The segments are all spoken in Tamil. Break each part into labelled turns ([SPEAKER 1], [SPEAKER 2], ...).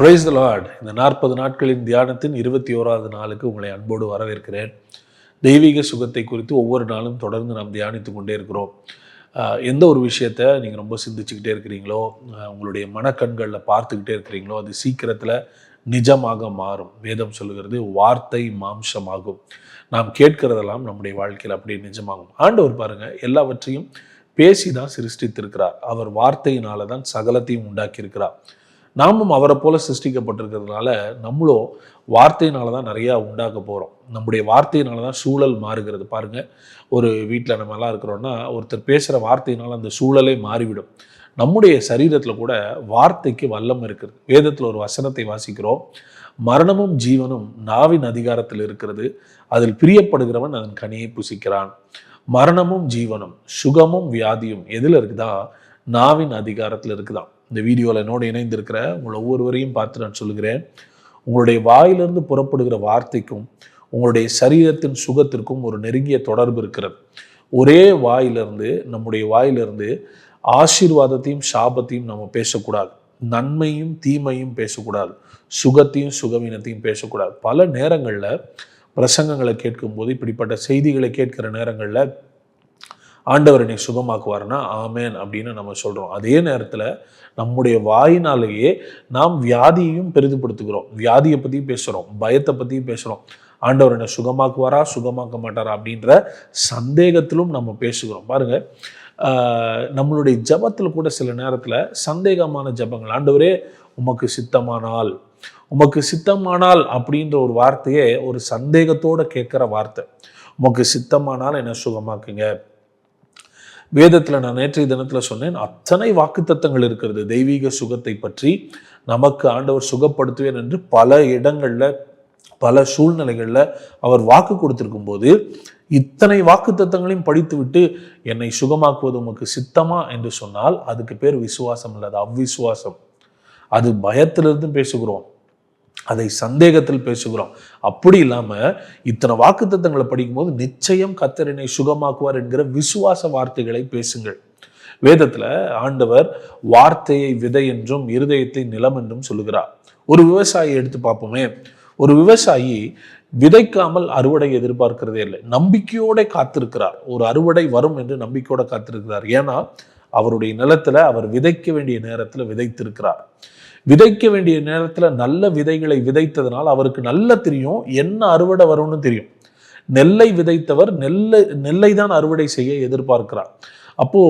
[SPEAKER 1] பிரைஸ் த லார்ட் இந்த நாற்பது நாட்களின் தியானத்தின் இருபத்தி ஓராவது நாளுக்கு உங்களை அன்போடு வரவேற்கிறேன். தெய்வீக சுகத்தை குறித்து ஒவ்வொரு நாளும் தொடர்ந்து நாம் தியானித்து கொண்டே இருக்கிறோம். எந்த ஒரு விஷயத்த நீங்கள் ரொம்ப சிந்திச்சுக்கிட்டே இருக்கிறீங்களோ உங்களுடைய மனக்கண்களில் பார்த்துக்கிட்டே இருக்கிறீங்களோ அது சீக்கிரத்தில் நிஜமாக மாறும். வேதம் சொல்லுகிறது வார்த்தை மாம்சமாகும். நாம் கேட்கிறதெல்லாம் நம்முடைய வாழ்க்கையில் அப்படியே நிஜமாகும். ஆண்டவர் பாருங்கள் எல்லாவற்றையும் பேசி தான் சிருஷ்டித்திருக்கிறார். அவர் வார்த்தையினால தான் சகலத்தையும் உண்டாக்கியிருக்கிறார். நாமும் அவரை போல சிருஷ்டிக்கப்பட்டிருக்கிறதுனால நம்மளும் வார்த்தையினால தான் நிறையா உண்டாக்க போகிறோம் நம்முடைய வார்த்தையினால தான் சூழல் மாறுகிறது. பாருங்கள் ஒரு வீட்டில் நம்ம எல்லாம் இருக்கிறோன்னா ஒருத்தர் பேசுகிற வார்த்தையினால அந்த சூழலே மாறிவிடும். நம்முடைய சரீரத்தில் கூட வார்த்தைக்கு வல்லம் இருக்குது. வேதத்தில் ஒரு வசனத்தை வாசிக்கிறோம். மரணமும் ஜீவனும் நாவின் அதிகாரத்தில் இருக்கிறது. அதில் பிரியப்படுகிறவன் அதன் கனியை புசிக்கிறான். மரணமும் ஜீவனும் சுகமும் வியாதியும் எதில் இருக்குதா? நாவின் அதிகாரத்தில் இருக்குதான் இந்த வீடியோவில் என்னோடு இணைந்திருக்கிற உங்களை ஒவ்வொருவரையும் பார்த்து நான் சொல்லுகிறேன். உங்களுடைய வாயிலிருந்து புறப்படுகிற வார்த்தைக்கும் உங்களுடைய சரீரத்தின் சுகத்திற்கும் ஒரு நெருங்கிய தொடர்பு இருக்கிறது. ஒரே வாயிலிருந்து நம்முடைய வாயிலிருந்து ஆசீர்வாதத்தையும் சாபத்தையும் நம்ம பேசக்கூடாது. நன்மையும் தீமையும் பேசக்கூடாது. சுகத்தையும் சுகவீனத்தையும் பேசக்கூடாது. பல நேரங்களில் பிரசங்கங்களை கேட்கும்போது இப்படிப்பட்ட செய்திகளை கேட்கிற நேரங்களில் ஆண்டவர் என்னை சுகமாக்குவார்னா ஆமேன் அப்படின்னு நம்ம சொல்கிறோம் அதே நேரத்தில் நம்முடைய வாயினாலேயே நாம் வியாதியையும் பெரிதுபடுத்துகிறோம். வியாதியை பற்றியும் பேசுகிறோம் பயத்தை பற்றியும் பேசுகிறோம் ஆண்டவர் என்னை சுகமாக்குவாரா சுகமாக்க மாட்டாரா அப்படின்ற சந்தேகத்திலும் நம்ம பேசுகிறோம். பாருங்கள் நம்மளுடைய ஜபத்தில் கூட சில நேரத்தில் சந்தேகமான ஜபங்கள் ஆண்டவரே உமக்கு சித்தமானால் உமக்கு சித்தமானால் அப்படின்ற ஒரு வார்த்தையே ஒரு சந்தேகத்தோட கேட்குற வார்த்தை. உமக்கு சித்தமானால் என்ன சுகமாக்குங்க. வேதத்தில் நான் நேற்றைய தினத்தில் சொன்னேன் அத்தனை வாக்குத்தத்தங்கள் இருக்கிறது. தெய்வீக சுகத்தை பற்றி நமக்கு ஆண்டவர் சுகப்படுத்துவேன் என்று பல இடங்களில் பல சூழ்நிலைகளில் அவர் வாக்கு கொடுத்துருக்கும் போது இத்தனை வாக்குத்தத்தங்களையும் படித்துவிட்டு என்னை சுகமாக்குவது உமக்கு சித்தமா என்று சொன்னால் அதுக்கு பேர் விசுவாசம் இல்லை அது அவ்விசுவாசம். அது பயத்திலிருந்து பேசுகிறோம். அதை சந்தேகத்தில் பேசுகிறோம். அப்படி இல்லாம இத்தனை வாக்குத்தத்தங்களை படிக்கும்போது நிச்சயம் கத்தரினை சுகமாக்குவார் என்கிற விசுவாச வார்த்தைகளை பேசுங்கள். வேதத்துல ஆண்டவர் வார்த்தையை விதை என்றும் இருதயத்தை நிலம் என்றும் சொல்லுகிறார். ஒரு விவசாயியை எடுத்து பார்ப்போமே. ஒரு விவசாயி விதைக்காமல் அறுவடை எதிர்பார்க்கிறதே இல்லை. நம்பிக்கையோட காத்திருக்கிறார். ஒரு அறுவடை வரும் என்று நம்பிக்கையோட காத்திருக்கிறார். ஏன்னா அவருடைய நிலத்துல அவர் விதைக்க வேண்டிய நேரத்தில் விதைத்திருக்கிறார். விதைக்க வேண்டிய நேரத்தில் நல்ல விதைகளை விதைத்ததனால் அவருக்கு நல்ல தெரியும் என்ன அறுவடை வரும்னு தெரியும். நெல்லை விதைத்தவர் நெல்லை நெல்லை தான் அறுவடை செய்ய எதிர்பார்க்கிறார். அப்போ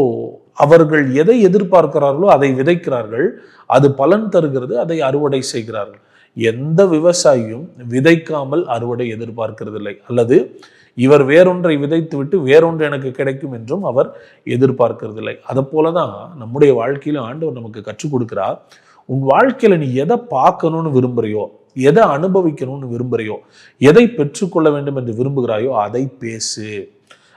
[SPEAKER 1] அவர்கள் எதை எதிர்பார்க்கிறார்களோ அதை விதைக்கிறார்கள். அது பலன் தருகிறது அதை அறுவடை செய்கிறார்கள். எந்த விவசாயியும் விதைக்காமல் அறுவடை எதிர்பார்க்கிறதில்லை. அல்லது இவர் வேறொன்றை விதைத்துவிட்டு வேறொன்று எனக்கு கிடைக்கும் என்றும் அவர் எதிர்பார்க்கிறதில்லை. அதை போல தான் நம்முடைய வாழ்க்கையிலும் ஆண்டவர் நமக்கு கற்றுக் கொடுக்கிறார். உன் வாழ்க்கையில நீ எதை பார்க்கணும்னு விரும்புகிறியோ எதை அனுபவிக்கணும்னு விரும்புகிறையோ எதை பெற்றுக்கொள்ள வேண்டும் என்று விரும்புகிறாயோ அதை பேசு.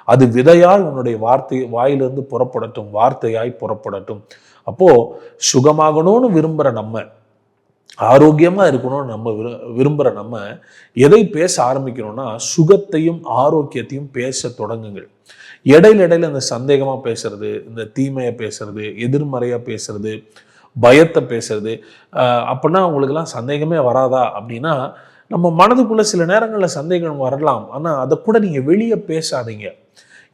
[SPEAKER 1] அது விதையாய் உன்னுடைய வார்த்தை வாயிலிருந்து புறப்படட்டும் வார்த்தையாய் புறப்படட்டும். அப்போ சுகமாகணும்னு விரும்புகிற நம்ம ஆரோக்கியமா இருக்கணும்னு நம்ம விரு- விரும்புகிற நம்ம எதை பேச ஆரம்பிக்கணும்னா சுகத்தையும் ஆரோக்கியத்தையும் பேச தொடங்குங்கள். இடையில இடையில இந்த சந்தேகமா பேசுறது இந்த தீமையை பேசுறது எதிர்மறையா பேசுறது பயத்தை பேசுறது. அப்படின்னா அவங்களுக்குலாம் சந்தேகமே வராதா? அப்படின்னா நம்ம மனதுக்குள்ளே சில நேரங்களில் சந்தேகம் வரலாம். ஆனால் அதை கூட நீங்கள் வெளியே பேசாதீங்க.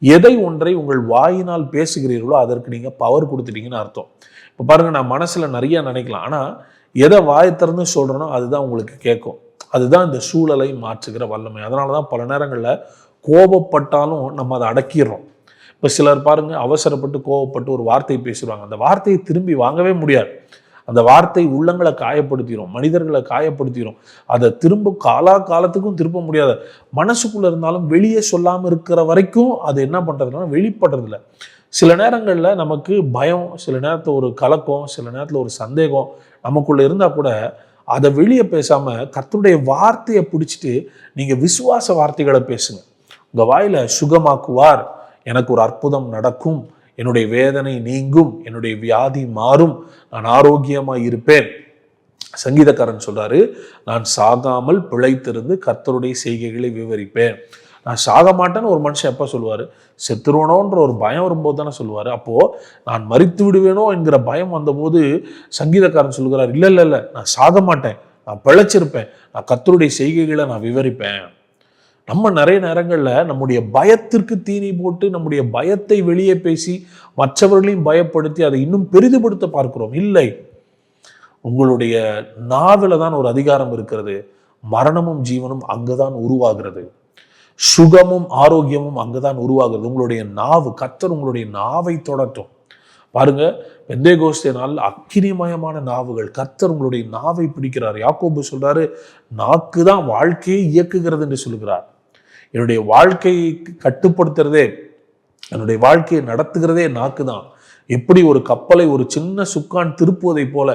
[SPEAKER 1] எதை ஒன்றை உங்கள் வாயினால் பேசுகிறீர்களோ அதற்கு நீங்கள் பவர் கொடுத்துட்டீங்கன்னு அர்த்தம். இப்போ பாருங்கள் நான் மனசில் நிறைய நினைக்கலாம். ஆனால் எதை வாயை திறந்து சொல்கிறேனோ அதுதான் உங்களுக்கு கேட்கும். அதுதான் இந்த சூழலை மாற்றுகிற வல்லமை. அதனால தான் பல நேரங்களில் கோபப்பட்டாலும் நம்ம அதை அடக்கிடுறோம். இப்போ சிலர் பாருங்கள் அவசரப்பட்டு கோவப்பட்டு ஒரு வார்த்தை பேசுவாங்க அந்த வார்த்தையை திரும்பி வாங்கவே முடியாது. அந்த வார்த்தை உள்ளங்களை காயப்படுத்திடும் மனிதர்களை காயப்படுத்திடும் அதை திரும்ப காலா காலத்துக்கும் திருப்ப முடியாது. மனசுக்குள்ளே இருந்தாலும் வெளியே சொல்லாமல் இருக்கிற வரைக்கும் அது என்ன பண்ணுறதுனா வெளிப்படுறதில்ல. சில நேரங்களில் நமக்கு பயம் சில நேரத்தில் ஒரு கலக்கம் சில நேரத்தில் ஒரு சந்தேகம் நமக்குள்ளே இருந்தால் கூட அதை வெளியே பேசாமல் கர்த்தருடைய வார்த்தையை பிடிச்சிட்டு நீங்கள் விசுவாச வார்த்தைகளை பேசுங்க. உங்கள் வாயில் சுகமாக்குவார். எனக்கு ஒரு அற்புதம் நடக்கும். என்னுடைய வேதனை நீங்கும். என்னுடைய வியாதி மாறும். நான் ஆரோக்கியமாக இருப்பேன். சங்கீதக்காரன் சொல்றாரு நான் சாகாமல் பிழைத்திருந்து கர்த்தருடைய செய்கைகளை விவரிப்பேன். நான் சாக மாட்டேன்னு ஒரு மனுஷன் எப்போ சொல்லுவார்? செத்துருவனோன்ற ஒரு பயம் வரும்போது தானே சொல்லுவார். அப்போது நான் மறித்து விடுவேனோ என்கிற பயம் வந்தபோது சங்கீதக்காரன் சொல்கிறார் இல்லை இல்லை இல்லை நான் சாக மாட்டேன். நான் பிழைச்சிருப்பேன். நான் கத்தருடைய செய்கைகளை நான் விவரிப்பேன். நம்ம நிறைய நேரங்களில் நம்முடைய பயத்திற்கு தீனி போட்டு நம்முடைய பயத்தை வெளியே பேசி மற்றவர்களையும் பயப்படுத்தி அதை இன்னும் பெரிதுபடுத்த பார்க்கிறோம். இல்லை. உங்களுடைய நாவில் தான் ஒரு அதிகாரம் இருக்கிறது. மரணமும் ஜீவனும் அங்குதான் உருவாகிறது. சுகமும் ஆரோக்கியமும் அங்குதான் உருவாகிறது. உங்களுடைய நாவு கத்தர் உங்களுடைய நாவை தொடட்டும். பாருங்க வெந்தே கோஷ்டினால் நாள் அக்கினிமயமான நாவுகள். கத்தர் உங்களுடைய நாவை பிடிக்கிறார். யாக்கோபு சொல்றாரு நாக்கு தான் வாழ்க்கையை இயக்குகிறது என்று சொல்கிறார் என்னுடைய வாழ்க்கையை கட்டுப்படுத்துறதே என்னுடைய வாழ்க்கையை நடத்துகிறதே நாக்கு தான் எப்படி ஒரு கப்பலை ஒரு சின்ன சுக்கான் திருப்புவதை போல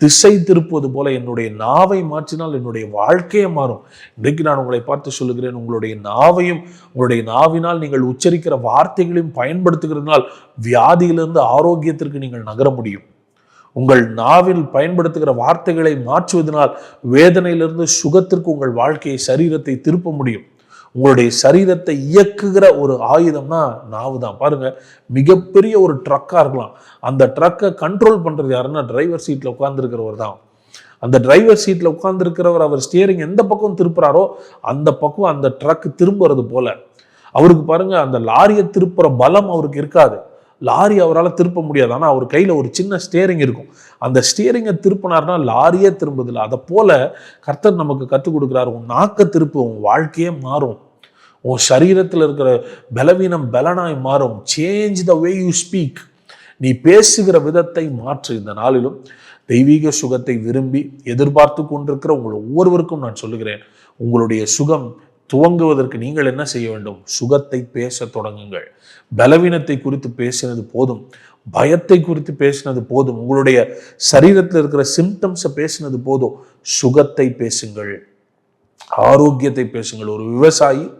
[SPEAKER 1] திசை திருப்புவது போல என்னுடைய நாவை மாற்றினால் என்னுடைய வாழ்க்கையே மாறும். இன்றைக்கு நான் உங்களை பார்த்து சொல்லுகிறேன் உங்களுடைய நாவையும் உங்களுடைய நாவினால் நீங்கள் உச்சரிக்கிற வார்த்தைகளையும் பயன்படுத்துகிறதுனால் வியாதியிலிருந்து ஆரோக்கியத்திற்கு நீங்கள் நகர முடியும். உங்கள் நாவில் பயன்படுத்துகிற வார்த்தைகளை மாற்றுவதனால் வேதனையிலிருந்து சுகத்திற்கு உங்கள் வாழ்க்கையை சரீரத்தை திருப்ப முடியும். உங்களுடைய சரீரத்தை இயக்குகிற ஒரு ஆயுதம்னா நாவு தான் பாருங்க மிகப்பெரிய ஒரு ட்ரக்காக இருக்கலாம். அந்த ட்ரக்கை கண்ட்ரோல் பண்ணுறது யாருன்னா டிரைவர் சீட்டில் உட்காந்துருக்கிறவர் தான். அந்த டிரைவர் சீட்டில் உட்காந்துருக்கிறவர் அவர் ஸ்டியரிங் எந்த பக்கம் திருப்புறாரோ அந்த பக்கம் அந்த ட்ரக் திரும்புறது போல. அவருக்கு பாருங்க அந்த லாரியை திருப்புற பலம் அவருக்கு இருக்காது. லாரி அவரால் திருப்ப முடியாது. ஆனால் அவர் கையில் ஒரு சின்ன ஸ்டியரிங் இருக்கும். அந்த ஸ்டியரிங்கை திருப்பினார்னா லாரியே திரும்புதில்லை அதை போல கர்த்தர் நமக்கு கற்றுக் கொடுக்குறாரு. உன் நாக்க திருப்பு உன் வாழ்க்கையே மாறும். உன் சரீரத்தில் இருக்கிற பலவீனம் பலனாய் மாறும். Change the way you speak நீ பேசுகிற விதத்தை மாற்று. இந்த நாளிலும் தெய்வீக சுகத்தை விரும்பி எதிர்பார்த்து கொண்டிருக்கிற உங்கள் ஒவ்வொருவருக்கும் நான் சொல்லுகிறேன். உங்களுடைய சுகம் துவங்குவதற்கு நீங்கள் என்ன செய்ய வேண்டும்? சுகத்தை பேச தொடங்குங்கள். பலவீனத்தை குறித்து பேசினது போதும். பயத்தை குறித்து பேசினது போதும். உங்களுடைய சரீரத்தில் இருக்கிற சிம்டம்ஸை பேசினது போதும். சுகத்தை பேசுங்கள். ஆரோக்கியத்தை பேசுங்கள். ஒரு விவசாயி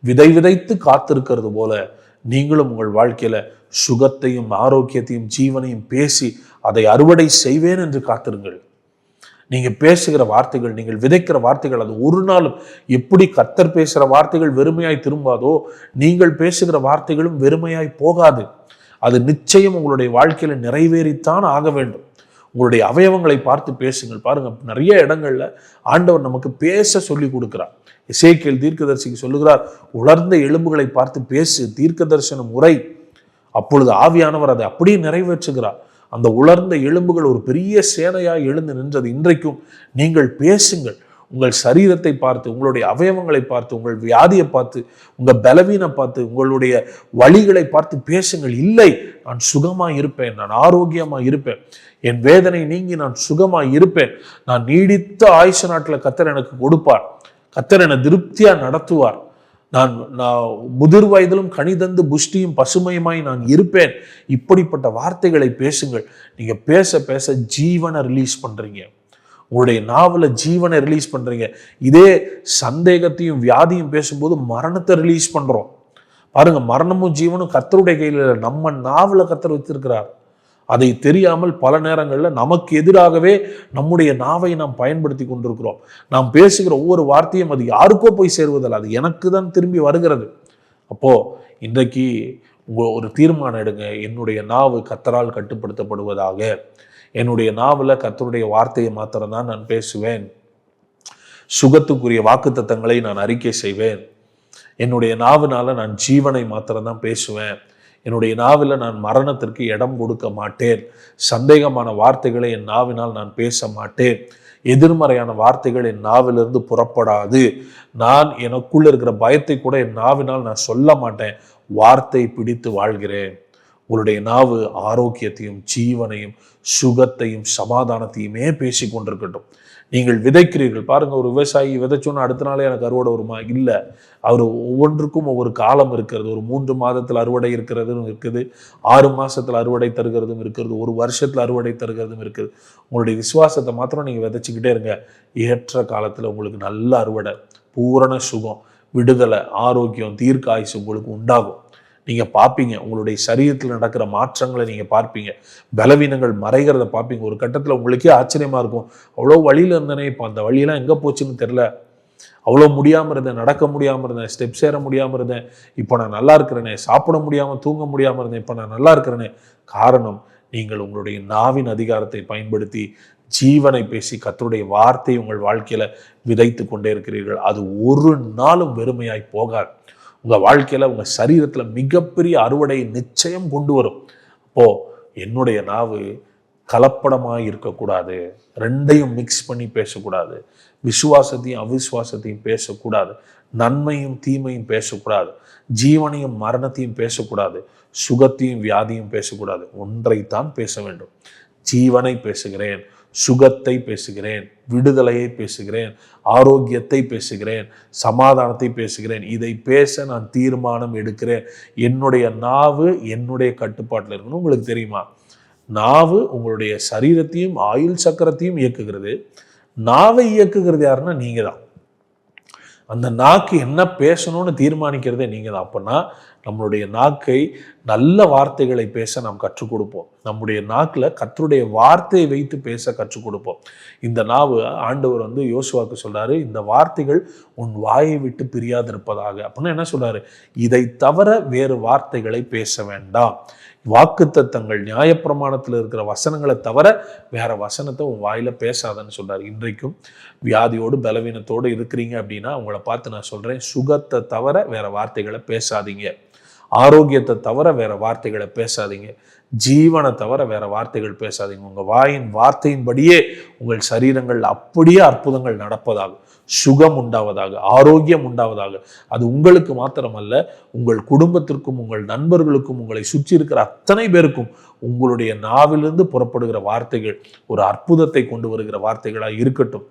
[SPEAKER 1] விதை விதைத்து காத்திருக்கிறது போல நீங்களும் உங்கள் வாழ்க்கையில சுகத்தையும் ஆரோக்கியத்தையும் ஜீவனையும் பேசி அதை அறுவடை செய்வேன் என்று காத்திருங்கள். நீங்கள் பேசுகிற வார்த்தைகள் நீங்கள் விதைக்கிற வார்த்தைகள் அது ஒரு நாளும் எப்படி கத்தர் பேசுகிற வார்த்தைகள் வெறுமையாய் திரும்பாதோ நீங்கள் பேசுகிற வார்த்தைகளும் வெறுமையாய் போகாது. அது நிச்சயம் உங்களுடைய வாழ்க்கையில் நிறைவேறித்தான் ஆக வேண்டும். உங்களுடைய அவயவங்களை பார்த்து பேசுங்கள். பாருங்கள் நிறைய இடங்களில் ஆண்டவர் நமக்கு பேச சொல்லி கொடுக்குறார். இசைக்கியல் தீர்க்கதரிசிக்கு சொல்லுகிறார் உலர்ந்த எலும்புகளை பார்த்து பேசு தீர்க்க தரிசனம் உரை. அப்பொழுது ஆவியானவர் அதை அப்படியே நிறைவேற்றுகிறார். அந்த உலர்ந்த எலும்புகள் ஒரு பெரிய சேனையாக எழுந்து நின்றது இன்றைக்கும் நீங்கள் பேசுங்கள். உங்கள் சரீரத்தை பார்த்து உங்களுடைய அவயவங்களை பார்த்து உங்கள் வியாதியை பார்த்து உங்கள் பலவீனை பார்த்து உங்களுடைய வழிகளை பார்த்து பேசுங்கள். இல்லை நான் சுகமாக இருப்பேன் நான் ஆரோக்கியமாக இருப்பேன். என் வேதனை நீங்கி நான் சுகமாக இருப்பேன். நான் நீடித்த ஆயுஷ நாட்டில் கத்தர் எனக்கு கொடுப்பார். கத்தர் என்னை திருப்தியாக நடத்துவார். நான் நான் முதிர் வயதிலும் கனிதந்து புஷ்டியும் பசுமையுமாய் நான் இருப்பேன். இப்படிப்பட்ட வார்த்தைகளை பேசுங்கள். நீங்கள் பேச பேச ஜீவனை ரிலீஸ் பண்ணுறீங்க உங்களுடைய நாவல ஜீவனை ரிலீஸ் பண்ணுறீங்க இதே சந்தேகத்தையும் வியாதியும் பேசும்போது மரணத்தை ரிலீஸ் பண்ணுறோம் பாருங்க மரணமும் ஜீவனும் கத்தருடைய கையில் நம்ம நாவலை கத்தர் வச்சிருக்கிறார் அதை தெரியாமல் பல நேரங்களில் நமக்கு எதிராகவே நம்முடைய நாவை நாம் பயன்படுத்தி கொண்டிருக்கிறோம். நாம் பேசுகிற ஒவ்வொரு வார்த்தையும் அது யாருக்கோ போய் சேருவதில்லை. அது எனக்கு தான் திரும்பி வருகிறது. அப்போது இன்றைக்கு உங்கள் ஒரு தீர்மானம் எடுங்க. என்னுடைய நாவு கத்தரால் கட்டுப்படுத்தப்படுவதாக. என்னுடைய நாவில் கத்தருடைய வார்த்தையை மாத்திரம்தான் நான் பேசுவேன். சுகத்துக்குரிய வாக்குத்தத்தங்களை நான் அறிக்கை செய்வேன். என்னுடைய நாவினால நான் ஜீவனை மாத்திரம்தான் பேசுவேன். என்னுடைய நாவில் நான் மரணத்திற்கு இடம் கொடுக்க மாட்டேன். சந்தேகமான வார்த்தைகளை என் நாவினால் நான் பேச மாட்டேன். எதிர்மறையான வார்த்தைகள் என் நாவிலிருந்து புறப்படாது. நான் எனக்குள்ள இருக்கிற பயத்தை கூட என் நாவினால் நான் சொல்ல மாட்டேன். வார்த்தை பிடித்து வாழ்கிறேன். உங்களுடைய நாவு ஆரோக்கியத்தையும் ஜீவனையும் சுகத்தையும் சமாதானத்தையுமே பேசி கொண்டிருக்கட்டும். நீங்கள் விதைக்கிறீர்கள். பாருங்கள் ஒரு விவசாயி விதைச்சோன்னு அடுத்த நாளே எனக்கு அறுவடை வருமா? இல்லை. அவர் ஒவ்வொன்றுக்கும் ஒவ்வொரு காலம் இருக்கிறது. ஒரு மூன்று மாதத்தில் அறுவடை இருக்கிறதும் இருக்குது. ஆறு மாதத்தில் அறுவடை தருகிறதும் இருக்கிறது. ஒரு வருஷத்தில் அறுவடை தருகிறதும் இருக்குது. உங்களுடைய விசுவாசத்தை மாத்திரம் நீங்கள் விதைச்சிக்கிட்டே இருங்க. ஏற்ற காலத்தில் உங்களுக்கு நல்ல அறுவடை பூரண சுகம் விடுதலை ஆரோக்கியம் தீர்க்க ஆயுசு உங்களுக்கு உண்டாகும். நீங்கள் பார்ப்பீங்க. உங்களுடைய சரீரத்தில் நடக்கிற மாற்றங்களை நீங்கள் பார்ப்பீங்க. பலவீனங்கள் மறைகிறத பார்ப்பீங்க. ஒரு கட்டத்தில் உங்களுக்கே ஆச்சரியமாக இருக்கும். அவ்வளோ வழியில் இருந்தனே இப்போ அந்த வழியெல்லாம் எங்கே போச்சுன்னு தெரில அவ்வளோ முடியாமல் இருந்தேன். நடக்க முடியாமல் இருந்தேன். ஸ்டெப்ஸ் சேர முடியாமல் இருந்தேன். இப்போ நான் நல்லா இருக்கிறேனே. சாப்பிட முடியாமல் தூங்க முடியாமல் இருந்தேன். இப்போ நான் நல்லா இருக்கிறேனே. காரணம் நீங்கள் உங்களுடைய நாவின் அதிகாரத்தை பயன்படுத்தி ஜீவனை பேசி கத்தருடைய வார்த்தை உங்கள் வாழ்க்கையில் விதைத்து கொண்டே இருக்கிறீர்கள். அது ஒரு நாளும் வெறுமையாய் போகாது. உங்கள் வாழ்க்கையில் உங்கள் சரீரத்தில் மிகப்பெரிய அறுவடையை நிச்சயம் கொண்டு வரும். அப்போ என்னுடைய நாவு கலப்படமாக இருக்கக்கூடாது. ரெண்டையும் மிக்ஸ் பண்ணி பேசக்கூடாது. விசுவாசத்தையும் அவிசுவாசத்தையும் பேசக்கூடாது. நன்மையும் தீமையும் பேசக்கூடாது. ஜீவனையும் மரணத்தையும் பேசக்கூடாது. சுகத்தையும் வியாதியும் பேசக்கூடாது. ஒன்றைத்தான் பேச வேண்டும். ஜீவனை பேசுகிறேன். சுகத்தை பேசுகிறேன் விடுதலையை பேசுகிறேன் ஆரோக்கியத்தை பேசுகிறேன் சமாதானத்தை பேசுகிறேன். இதை பேச நான் தீர்மானம் எடுக்கிறேன். என்னுடைய நாவு என்னுடைய கட்டுப்பாட்டில் இருக்கணும். உங்களுக்கு தெரியுமா? நாவு உங்களுடைய சரீரத்தையும் ஆயுள் சக்கரத்தையும் இயக்குகிறது. நாவை இயக்குகிறது யாருன்னா நீங்கள் தான் அந்த நாக்கு என்ன பேசணும்னு தீர்மானிக்கிறதே நீங்கள் தான் அப்போனா நம்மளுடைய நாக்கை நல்ல வார்த்தைகளை பேச நாம் கற்றுக் கொடுப்போம். நம்முடைய நாக்கில் கத்தருடைய வார்த்தையை வைத்து பேச கற்றுக் கொடுப்போம். இந்த நாவு ஆண்டவர் வந்து யோசுவாக்கு சொல்கிறாரு இந்த வார்த்தைகள் உன் வாயை விட்டு பிரியாதிருப்பதாக. அப்படின்னா என்ன சொல்கிறாரு இதை தவிர வேறு வார்த்தைகளை பேச வேண்டாம். வாக்குத்தத்தங்கள் நியாயப்பிரமாணத்தில் இருக்கிற வசனங்களை தவிர வேற வசனத்தை உன் வாயில பேசாதன்னு சொல்றாரு. இன்றைக்கும் வியாதியோடு பலவீனத்தோடு இருக்கிறீங்க அப்படின்னா உங்களை பார்த்து நான் சொல்றேன் சுகத்தை தவிர வேற வார்த்தைகளை பேசாதீங்க. ஆரோக்கியத்தை தவிர வேற வார்த்தைகளை பேசாதீங்க. ஜீவனை தவிர வேற வார்த்தைகள் பேசாதீங்க. உங்கள் வாயின் வார்த்தையின்படியே உங்கள் சரீரங்கள் அப்படியே அற்புதங்கள் நடப்பதாக சுகம் உண்டாவதாக ஆரோக்கியம் உண்டாவதாக. அது உங்களுக்கு மாத்திரமல்ல உங்கள் குடும்பத்திற்கும் உங்கள் நண்பர்களுக்கும் உங்களை சுற்றி இருக்கிற அத்தனை பேருக்கும் உங்களுடைய நாவிலிருந்து புறப்படுகிற வார்த்தைகள் ஒரு அற்புதத்தை கொண்டு வருகிற வார்த்தைகளாக இருக்கட்டும்.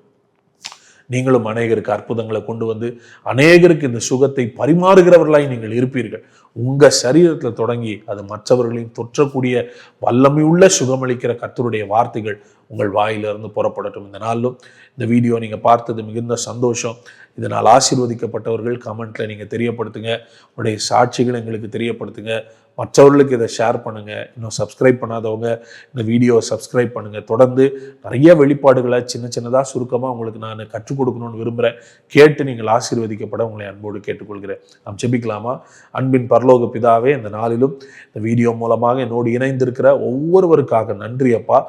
[SPEAKER 1] நீங்களும் அநேகருக்கு அற்புதங்களை கொண்டு வந்து அநேகருக்கு இந்த சுகத்தை பரிமாறுகிறவர்களாய் நீங்கள் இருப்பீர்கள். உங்க சரீரத்தில் தொடங்கி அது மற்றவர்களையும் தொற்றக்கூடிய வல்லமையுள்ள சுகமளிக்கிற கத்தருடைய வார்த்தைகள் உங்கள் வாயிலிருந்து புறப்படட்டும். இந்த நாளிலும் இந்த வீடியோ நீங்கள் பார்த்தது மிகுந்த சந்தோஷம். இதனால் ஆசீர்வதிக்கப்பட்டவர்கள் கமெண்ட்ல நீங்கள் தெரியப்படுத்துங்க. உங்களுடைய சாட்சிகளை எங்களுக்கு தெரியப்படுத்துங்க. மற்றவர்களுக்கு இதை ஷேர் பண்ணுங்க. இன்னும் சப்ஸ்கிரைப் பண்ணாதவங்க இந்த வீடியோவை சப்ஸ்கிரைப் பண்ணுங்கள் தொடர்ந்து நிறைய வெளிப்பாடுகளை சின்ன சின்னதாக சுருக்கமாக உங்களுக்கு நான் கற்றுக் கொடுக்கணும்னு விரும்புகிறேன் கேட்டு நீங்கள் ஆசீர்வதிக்கப்பட உங்களை அன்போடு கேட்டுக்கொள்கிறேன். நாம் செபிக்கலாமா அன்பின் பரலோக பிதாவே இந்த நாளிலும் இந்த வீடியோ மூலமாக என்னோடு இணைந்திருக்கிற ஒவ்வொருவருக்காக நன்றி அப்பா.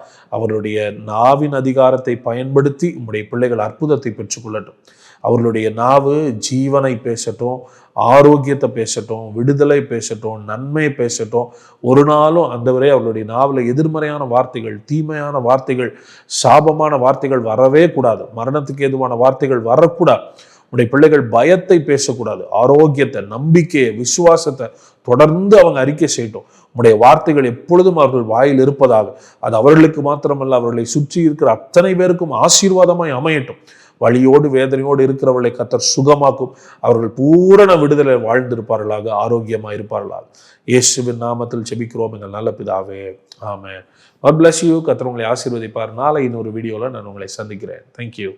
[SPEAKER 1] நாவின் அதிகாரத்தை பயன்படுத்தி உங்களுடைய பிள்ளைகள் அற்புதத்தை பெற்றுக்கொள்ளட்டும். அவர்களுடைய நாவு ஜீவனை பேசட்டும் ஆரோக்கியத்தை பேசட்டும் விடுதலை பேசட்டும் நன்மை பேசட்டும். ஒரு நாளும் அந்தவரே அவர்களுடைய நாவில் எதிர்மறையான வார்த்தைகள் தீமையான வார்த்தைகள் சாபமான வார்த்தைகள் வரவே கூடாது. மரணத்துக்கு எதுவான வார்த்தைகள் வரக்கூடாது. உடைய பிள்ளைகள் பயத்தை பேசக்கூடாது. ஆரோக்கியத்தை நம்பிக்கையை விசுவாசத்தை தொடர்ந்து அவங்க அறிக்கை செய்யட்டும். உடைய வார்த்தைகள் எப்பொழுதும் அவர்கள் வாயில் இருப்பதாக. அது அவர்களுக்கு மாத்திரமல்ல அவர்களை சுற்றி இருக்கிற அத்தனை பேருக்கும் ஆசீர்வாதமாய் அமையட்டும். வழியோடு வேதனையோடு இருக்கிறவர்களை கத்தர் சுகமாக்கும். அவர்கள் பூரண விடுதலை வாழ்ந்திருப்பார்களாக ஆரோக்கியமாக இருப்பார்களாக. இயேசுவின் நாமத்தில் செபிக்கிறோம் எங்கள் நல்ல பிதாவே. ஆமே பிளஸ் யூ கத்தர் உங்களை ஆசீர்வதிப்பார். நாளை இன்னொரு வீடியோவில் நான் உங்களை சந்திக்கிறேன். தேங்க்யூ